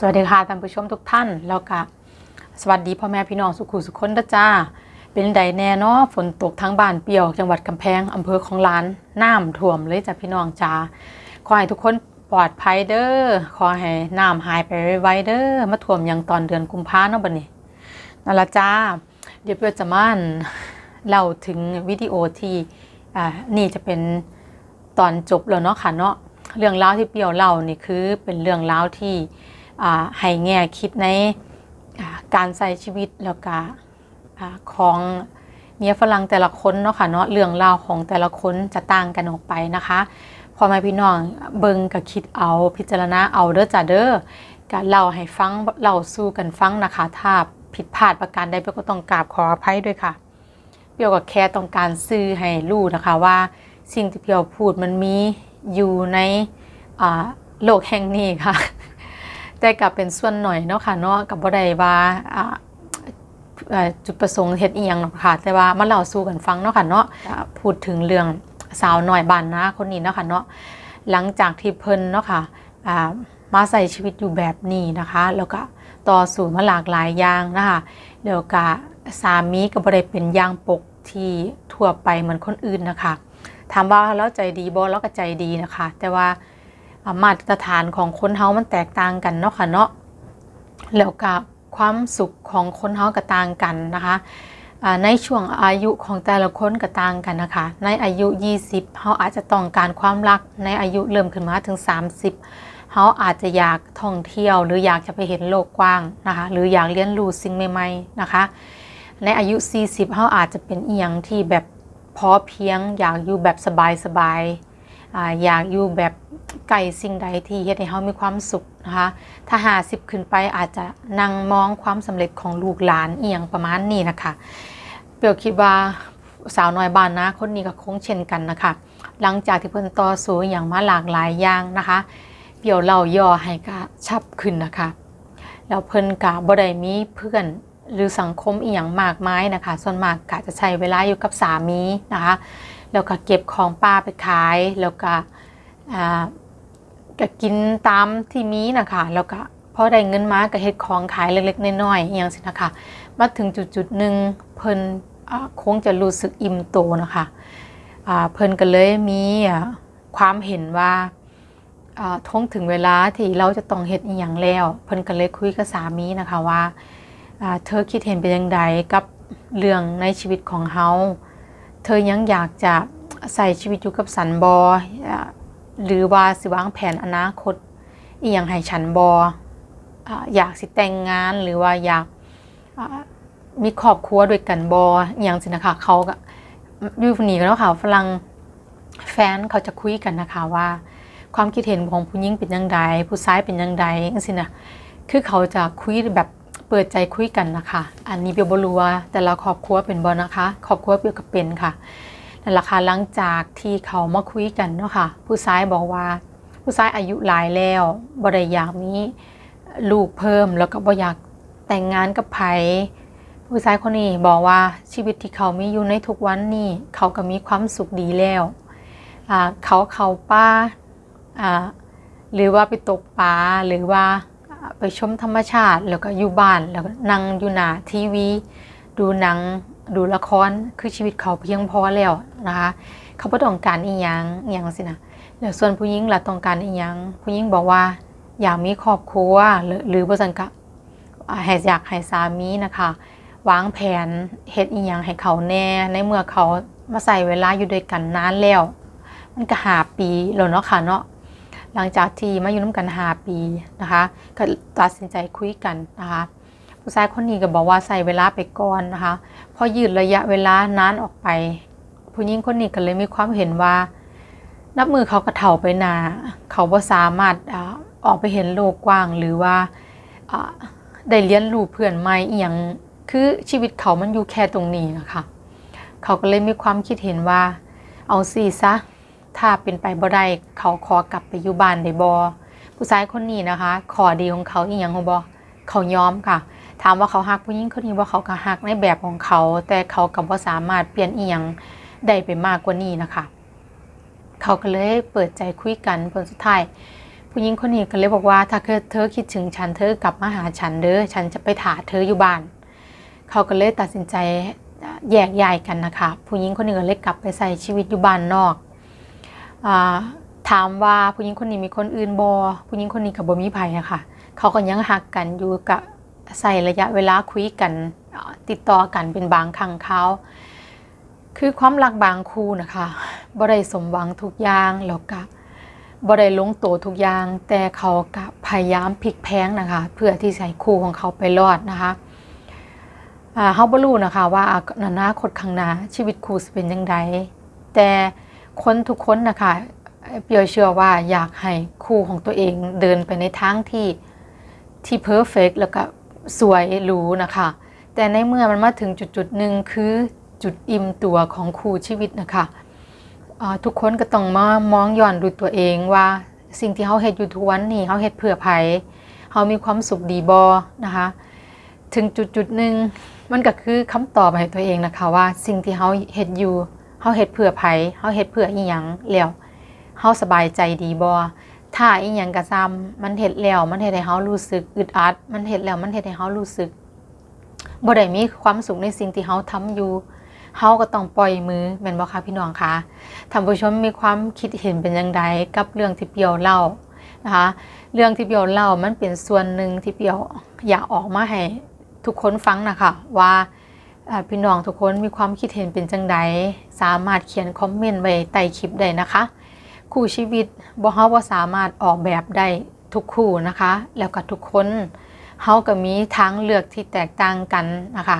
สวัสดีค่ะท่านผู้ชมทุกท่านแล้วก็สวัสดีพ่อแม่พี่น้องสุขุสุขคนเด้อจ้า เป็นใดแน่เนาะฝนตกทั้งบ้านเปียวจังหวัดกำแพงอำเภอของล้านน้ำท่วมเลยจ้ะพี่น้องจ้าขอให้ทุกคนปลอดภัยเด้อขอให้น้ำหายไปไวๆเด้อมาท่วมอย่างตอนเดือนกุมภาเนาะบัดนี้นั่นละจ้า เดี๋ยวเปียวจะมาเล่าถึงวิดีโอที่อ่านี่จะเป็นตอนจบแล้วเนาะค่ะเนาะเรื่องราวที่เปียวเล่านี่คือเป็นเรื่องราวที่ ให้แง่คิดในการใช้ชีวิตแล้วก็ของเมียฝรั่งแต่ละคนเนาะค่ะเนาะเรื่องราวของแต่ละคนจะต่างกันออกไปนะคะพอแม่พี่น้องเบิ่งก็คิดเอาพิจารณาเอาเด้อจ้าเด้อก็เล่าให้ฟังเล่าสู้กันฟังนะคะ ถ้าผิดพลาดประการใดเปียวก็ต้องกราบขออภัยด้วยค่ะเปียวก็แค่ต้องการซื้อให้รู้นะคะว่าสิ่งที่เปียวพูดมันมีอยู่ในโลกแห่งนี้ค่ะ แต่กับเป็นส่วนหน่อยเนาะค่ะเนาะกับบ่ได้ว่าอ่าจุดประสงค์เฮ็ดอีหยังหรอกค่ะ แต่ว่ามาเล่าสู่กันฟังเนาะค่ะเนาะพูดถึงเรื่องสาวหน่อยบ้านนาคนนี้เนาะค่ะเนาะหลังจากที่เพิ่นเนาะค่ะอ่ามาใส่ชีวิตอยู่แบบนี้นะคะ แล้วก็ต่อสู้มาหลากหลายอย่างนะคะแล้วก็สามีก็บ่ได้เป็นอย่างปกที่ทั่วไปเหมือนคนอื่นนะคะถามว่าเราใจดีบ่เราก็ใจดีนะคะ แต่ว่า มาตรฐานของคนเฮามันแตกต่างกันเนาะค่ะเนาะแล้วก็ความสุขของคนเฮาก็ต่างกันนะคะในช่วงอายุของแต่ละคนก็ต่างกันนะคะ ในอายุ 20เฮาอาจจะต้องการความรัก ในอายุเริ่มขึ้นมาถึง 30เฮาอาจจะอยากท่องเที่ยวหรืออยากจะไปเห็นโลกกว้างนะคะ หรืออยากเรียนรู้สิ่งใหม่ๆนะคะ ในอายุ 40เฮาอาจจะเป็นเอียงที่แบบพอเพียงอยากอยู่แบบสบายๆ อยากอยู่แบบไก่สิ่งใดที่เฮ็ดให้เฮามีความสุขนะคะถ้าหาสิบขึ้นไปอาจจะนั่งมองความสำเร็จของลูกหลานเอียงประมาณนี้นะคะเปียวคิดว่าสาวน้อยบ้านนะคนนี้ก็คงเช่นกันนะคะหลังจากที่เพิ่นต่อสู้อย่างมาหลากหลายอย่างนะคะเปียวเล่าย่อให้กะชับขึ้นนะคะแล้วเพิ่นกะบ่ได้มีเพื่อนหรือสังคมอีหยังมากมายนะคะ ส่วนมากกะจะใช้เวลาอยู่กับสามีนะคะ แล้วก็เก็บของป้าไปขาย แล้วก็ก็กินตามที่มีนะคะแล้วก็พอได้เงินมาก็เฮ็ดของขายเล็กๆน้อยๆอย่างสินะคะมาถึงจุดๆหนึ่งเพิ่นคงจะรู้สึกอิ่มโตนะคะเพิ่นก็เลยมีความเห็นว่าอ่าท้องถึงเวลาที่เราจะต้องเฮ็ดอีหยังแล้ว เพิ่นก็เลยคุยกับสามีนะคะว่าอ่าเธอคิดเห็นเป็นยังไงกับเรื่องในชีวิตของเฮา เธอยังอยากจะใส่ชีวิตอยู่กับสันบอหรือว่าสิวางแผนอนาคตอีหยังให้ฉันบออยากสิแต่งงานหรือว่าอยากมีครอบครัวด้วยกันบออย่างสินะคะเขาก็ยู่คนนี้กันแล้วค่ะฝรั่งแฟนเขาจะคุยกันนะคะว่า ความคิดเห็นของผู้หญิงเป็นยังไงผู้ชายเป็นยังไงจังซี่นะคือเขาจะคุยแบบ เปิดใจคุยกันนะคะ อันนี้เปียวบรัวาแต่ละครอบครัวเป็นบอนะคะครอบครัวเปียวก็เป็นค่ะนั่นแหละค่ะหลังจากที่เขามาคุยกันเนาะค่ะ ผู้ชายบอกว่า ผู้ชายอายุหลายแล้วบ่ได้อยากมีลูกเพิ่มแล้วก็บ่อยากแต่งงานกับไผผู้ชายคนนี้บอกว่าชีวิตที่เขามีอยู่ในทุกวันนี้เขาก็มีความสุขดีแล้วเขาเขาป้าหรือว่าไปตกปลาหรือว่า ไปชมธรรมชาติ แล้วก็อยู่บ้านแล้วก็นั่งอยู่หน้าทีวี ดูหนังดูละครคือชีวิตเขาเพียงพอแล้วนะคะเขาไม่ต้องการอีหยังอีหยังสินะแล้วส่วนผู้หญิงล่ะต้องการอีหยังผู้หญิงบอกว่าอยากมีครอบครัวหรือหรือบ่ซั่นก็อ่าให้อยากให้สามีนะคะวางแผนเฮ็ดอีหยังให้เขาแน่ในเมื่อเขามาใส่เวลาอยู่ด้วยกันนานแล้ว มันก็หาปีแล้วเนาะค่ะเนาะ หลังจากที่มาอยู่น้ำกันหาปีนะคะก็ตัดสินใจคุยกันนะคะผู้ชายคนนี้ก็บอกว่าใส่เวลาไปก่อนนะคะ พอยืดระยะเวลานานออกไป ผู้หญิงคนนี้ก็เลยมีความเห็นว่า นับมือเขากระเถาไปนา เขาบ่สามารถออกไปเห็นโลกกว้างหรือว่าได้เรียนรู้เพื่อนใหม่อียงคือชีวิตเขามันอยู่แค่ตรงนี้นะคะ เขาก็เลยมีความคิดเห็นว่า เอาสิซะ ถ้าเป็นไปบ่ได้เขาขอกลับไปอยู่บ้านได้บ่ผู้ชายคนนี้นะคะขอดีของเขาอีหยังฮู้บ่เขายอมค่ะ ถามว่าเขาฮักผู้หญิงคนนี้ว่าเขาก็ฮักในแบบของเขา แต่เขาก็บ่สามารถเปลี่ยนอีหยังได้ไปมากกว่านี้นะคะ เขาก็เลยเปิดใจคุยกันผลสุดท้ายผู้หญิงคนนี้ก็เลยบอกว่าถ้าเธอคิดถึงฉันเธอกลับมาหาฉันเด้อฉันจะไปถาเธออยู่บ้าน เขาก็เลยตัดสินใจแยกย้ายกันนะคะผู้หญิงคนหนึ่งก็เลยกลับไปใส่ชีวิตอยู่บ้านนอก ถามว่าผู้หญิงคนนี้มีคนอื่นบอผู้หญิงคนนี้กับบ่มีไผอะค่ะ เขาก็ยังหักกันอยู่กับใส่ระยะเวลาคุยกันติดต่อกันเป็นบางครั้งเขาคือความรักบางคู่นะคะบ่ได้สมหวังทุกอย่างแล้วก็บ่ได้ลงตัวทุกอย่าง แต่เขาก็พยายามพลิกแพลงนะคะ เพื่อที่จะให้คู่ของเขาไปรอดนะคะอ่าเฮาบ่รู้นะคะว่าอนาคตข้างหน้าชีวิตครูสิเป็นจังไดแต่ คนทุกคนนะคะเปียวเชื่อว่าอยากให้ครูของตัวเองเดินไปในทางที่ที่เพอร์เฟกแล้วก็สวยหรูนะคะ แต่ในเมื่อมันมาถึงจุดจุดหนึ่งคือจุดอิ่มตัวของครูชีวิตนะคะทุกคนก็ต้องมามองย้อนดูตัวเองว่าสิ่งที่เฮาเฮ็ดอยู่ทุกวันนี้เฮาเฮ็ดเพื่อไผเฮามีความสุขดีบ่นะคะ ถึงจุดจุดหนึ่งมันก็คือคำตอบให้ตัวเองนะคะว่าสิ่งที่เฮาเฮ็ดอยู่ เฮาเฮ็ดเพื่อไผเฮาเฮ็ดเพื่ออีหยังแล้วเฮาสบายใจดีบ่ถ้าอีหยังก็ซ้ำมันเฮ็ดแล้ว มันเฮ็ดให้เฮารู้สึกอึดอัด มันเฮ็ดแล้วมันเฮ็ดให้เฮารู้สึกบ่ได้มีความสุขในสิ่งที่เฮาทำอยู่เฮาก็ต้องปล่อยมือแม่นบ่คะพี่น้องคะท่านผู้ชมมีความคิดเห็นเป็นจังไดกับเรื่องที่เปียวเล่านะคะเรื่องที่เปียวเล่ามันเป็นส่วนหนึ่งที่เปียวอยากออกมาให้ทุกคนฟังนะคะว่า พี่น้องทุกคนมีความคิดเห็นเป็นจังใดสามารถเขียนคอมเมนต์ไว้ใต้คลิปได้นะคะคู่ชีวิตบ่เฮาบ่สามารถออกแบบได้ทุกคู่นะคะ แล้วก็ทุกคนเฮาก็มีทางเลือกที่แตกต่างกันนะคะ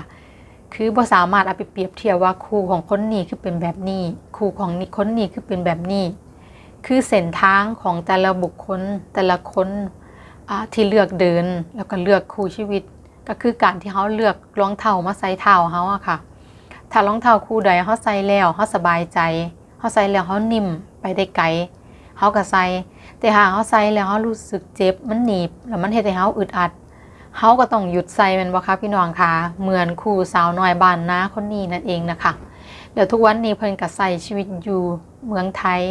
คือบ่สามารถเอาไปเปรียบเทียบว่าคู่ของคนนี้คือเป็นแบบนี้ คู่ของนี่คนนี้คือเป็นแบบนี้ คือเส้นทางของแต่ละบุคคลแต่ละคนที่เลือกเดินแล้วก็เลือกคู่ชีวิต ก็คือการที่เขาเลือกรองเท้ามาใส่เท้าเขาอะค่ะ ถ้ารองเท้าคู่ใดเขาใส่แล้วเขาสบายใจเขาใส่แล้วเขานิ่มไปได้ไกลเขาก็ใส่แต่หากเขาใส่แล้วเขารู้สึกเจ็บมันหนีบแล้วมันเฮ็ดให้เขาอึดอัดเขาก็ต้องหยุดใส่แมันบ่คะพี่น้องคะเหมือนครูสาวน้อยบ้านนาคนนี้นั่นเองนะคะเดี๋ยวทุกวันนี้เพิ่นก็ใส่ชีวิตอยู่เมืองไทย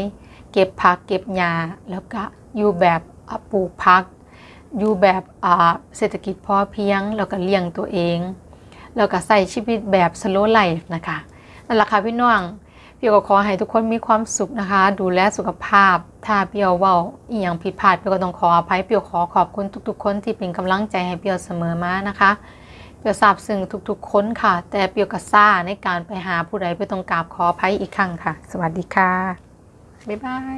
เก็บผักเก็บหญ้าแล้วก็อยู่แบบอะปลูกผัก อยู่แบบเศรษฐกิจพอเพียง แล้วก็เลี้ยงตัวเอง แล้วก็ใส่ชีวิตแบบ slow life นะคะนั่นแหละค่ะพี่น้องเปียวก็ขอให้ทุกคนมีความสุขนะคะ ดูแลสุขภาพ ถ้าเปียวเว้าอีหยังผิดพลาดเปียวก็ต้องขออภัยเปียวขอขอบคุณทุก ๆ คนที่เป็นกำลังใจให้เปียวเสมอมานะคะเปียวซาบซึ้งทุกๆคนค่ะ แต่เปียวก็ซ่าในการไปหาผู้ใดเปียวต้องกราบขออภัยอีกครั้งค่ะ สวัสดีค่ะบ๊ายบาย